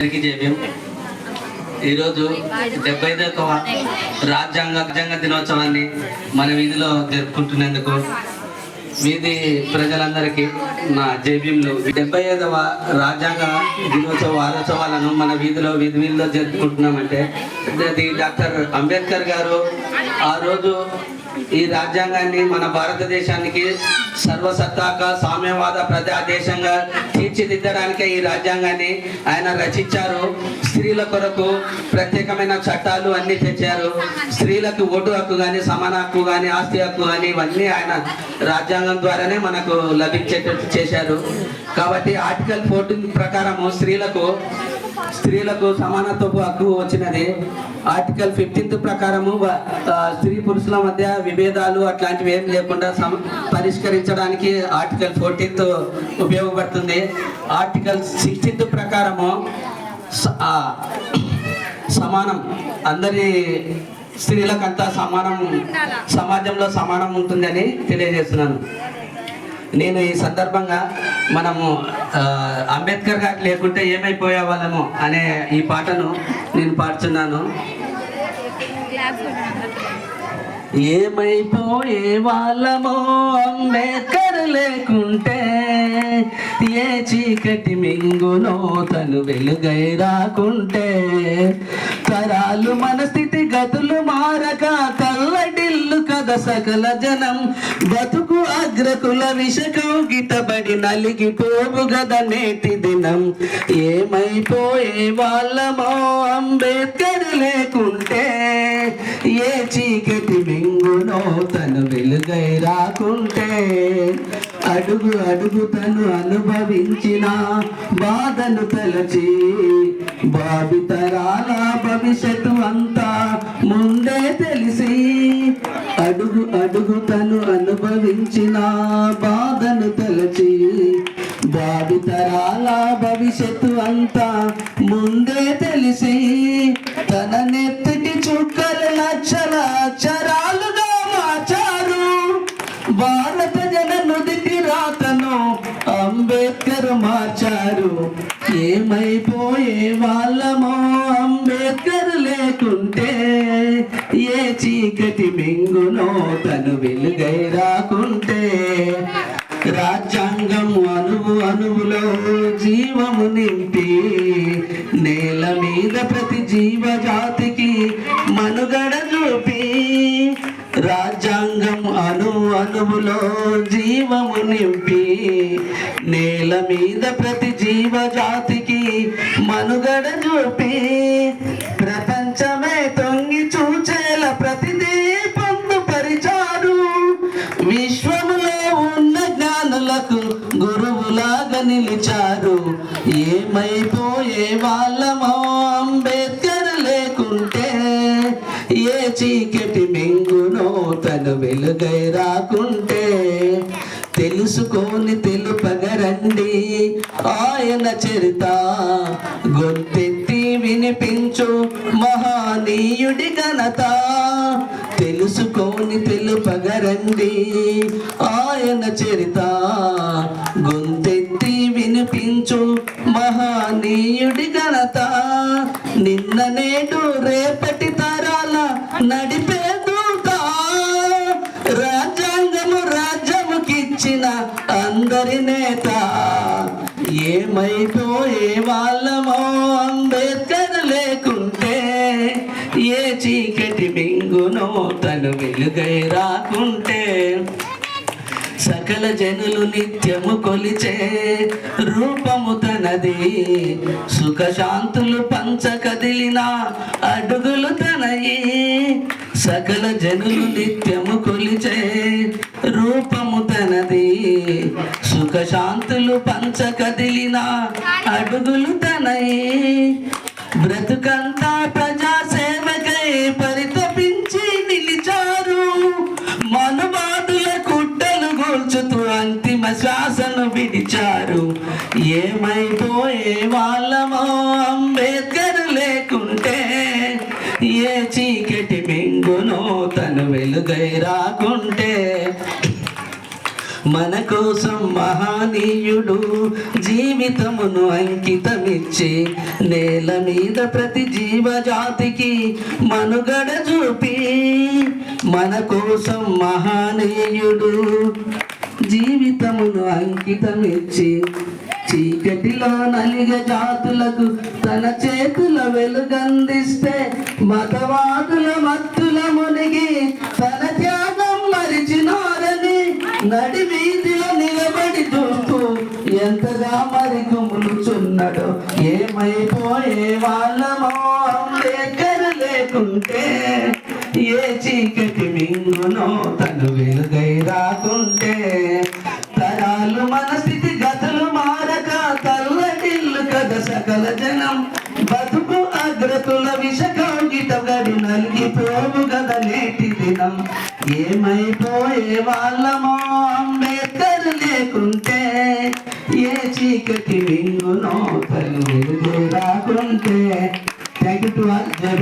అందరికీ జేబీఎం ఈరోజు డెబ్బై ఐదవ రాజ్యాంగ రాజ్యాంగ దినోత్సవాన్ని మన వీధిలో జరుపుకుంటున్నందుకు వీధి ప్రజలందరికీ నా జేబీఎంలో. డెబ్బై ఐదవ రాజ్యాంగ దినోత్సవ వారోత్సవాలను మన వీధిలో వీధి వీధిలో జరుపుకుంటున్నామంటే అది డాక్టర్ అంబేద్కర్ గారు ఆ రోజు ఈ రాజ్యాంగాన్ని మన భారతదేశానికి సర్వసత్తాక సామ్యవాద ప్రజాదేశంగా తీర్చిదిద్దడానికే ఈ రాజ్యాంగాన్ని ఆయన రచించారు. స్త్రీల కొరకు ప్రత్యేకమైన చట్టాలు అన్ని తెచ్చారు. స్త్రీలకు ఓటు హక్కు కానీ సమాన హక్కు కానీ ఆస్తి హక్కు కానీ ఇవన్నీ ఆయన రాజ్యాంగం ద్వారానే మనకు లభించేటట్టు చేశారు. కాబట్టి ఆర్టికల్ ఫోర్టీన్ ప్రకారము స్త్రీలకు స్త్రీలకు సమానత్వపు హక్కు వచ్చినది. ఆర్టికల్ ఫిఫ్టీన్త్ ప్రకారము స్త్రీ పురుషుల మధ్య విభేదాలు అట్లాంటివి ఏం లేకుండా సమ పరిష్కరించడానికి ఆర్టికల్ ఫోర్టీన్త్ ఉపయోగపడుతుంది. ఆర్టికల్ సిక్స్టీన్త్ ప్రకారము సమానం. అందరి స్త్రీలకంతా సమానం సమాజంలో సమానం ఉంటుందని తెలియజేస్తున్నాను. నేను ఈ సందర్భంగా మనము అంబేద్కర్ గారు లేకుంటే ఏమైపోయే వాళ్ళము అనే ఈ పాటను నేను పాడుతున్నాను. ఏమైపోయే వాళ్ళమో అంబేద్కర్ లేకుంటే ఏ చీకటి మింగునో తను వెలుగై రాకుంటే తరాలు మన స్థితి గతులు మారక తల్లడిల్లు సకల జనం. బతుకు అగ్రకుల విషకం గిటబడి నలిగిపోవు గద నేటి దినం. ఏమైపోయే వాళ్ళమో అంబేద్కర్ లేకుంటే ఏ చీకటి మింగునో తను వెలుగై రాకుంటే. అడుగు అడుగు తను అనుభవించిన బాధను తలచి భావితరాల భవిష్యత్తు అంతా ముందే తెలిసి అడుగు అడుగు తను అనుభవించిన బాధను తలచి భావితరాల భవిష్యత్తు అంతా ముందే తెలిసి తన నెత్తిటి చుక్కలు లక్షల అక్షరాలుగా మార్చారు. భారత జన నుదిటి రాతను అంబేద్కర్ మార్చారు. ఏమైపోయే వాళ్ళమో అంబేద్కర్ లేకుంటే ఏ చీకటి మింగునో తను వెలుగై రాకుంటే. రాజ్యాంగం అణువు అణువులో జీవము నింపి నేల మీద ప్రతి జీవజాతికి మనుగడ చూపి అను అణువులో జీవము నింపి నేల మీద ప్రతి జీవజాతికి మనుగడ చూపి ప్రపంచమే తొంగి చూచేల ప్రతిదీ పొందుపరిచారు విశ్వములో ఉన్న జ్ఞానులకు గురువులాగా నిలిచారు. ఏమైపోయే వాళ్ళమో అంబేద్కర్ లేకుంటే ఏ చీకటి తను వెలుగై రాకుంటే తెలుసుకొని తెలుపగరండి. ఆయన చరిత గొంతెత్తి వినిపించు మహానీయుడి ఘనత. తెలుసుకొని తెలుపగరండి. ఆయన చరిత గొంతెత్తి వినిపించు మహానీయుడి ఘనత. నిన్న నేడు రేపటి తరాల నడిపే అందరి నేత ఏమైపోయే వాళ్ళమో అంబేద్కర్ లేకుంటే ఏ చీకటి మింగునో తను వెలుగై రాకుంటే. సకల జనులు నిత్యము కొలిచే రూపము తనది సుఖశాంతులు పంచ కదిలిన అడుగులు తనయి. సకల జనులు నిత్యము కొలిచే రూపము సుఖశాంతులు పంచ కదిలిన అడుగులు తనయి బ్రతుకంతా ప్రజా సేవకై పరితపించి నిలిచారు. మనుబాదుల కుట్టలు గోల్చుతూ అంతిమ శ్వాసను విడిచారు. ఏమైపోయే వాళ్ళమో అంబేద్కర్ లేకుంటే ఏ చీకటి మింగునో తను వెలుగై రాకుంటే మన కోసం మహానీయుడు జీవితమును అంకితమిచ్చి నేల మీద ప్రతి జీవజాతికి మనుగడ చూపి మన కోసం మహానీయుడు జీవితమును అంకితమిచ్చి చీకటిలో నలిగ జాతులకు తన చేతుల వెలుగందిస్తే మతవాదుల మత్తుల మునిగి తన నడి వీధిలో నిలబడి చూస్తూ ఎంతగా మరి కుములుచున్నాడో ఏమైపోయే వాళ్ళమో దగ్గర లేకుంటే. ఏ చీకటి మింగునో తను వెలుగై రాకుంటే. తరాలు మనసు ఏమైపోయే వాళ్ళమో అంబేద్కర్ లేకుంటే ఏ చీకటి మింగునో తను రాకుంటే థ్యాంక్ యూ టు ఆల్ జై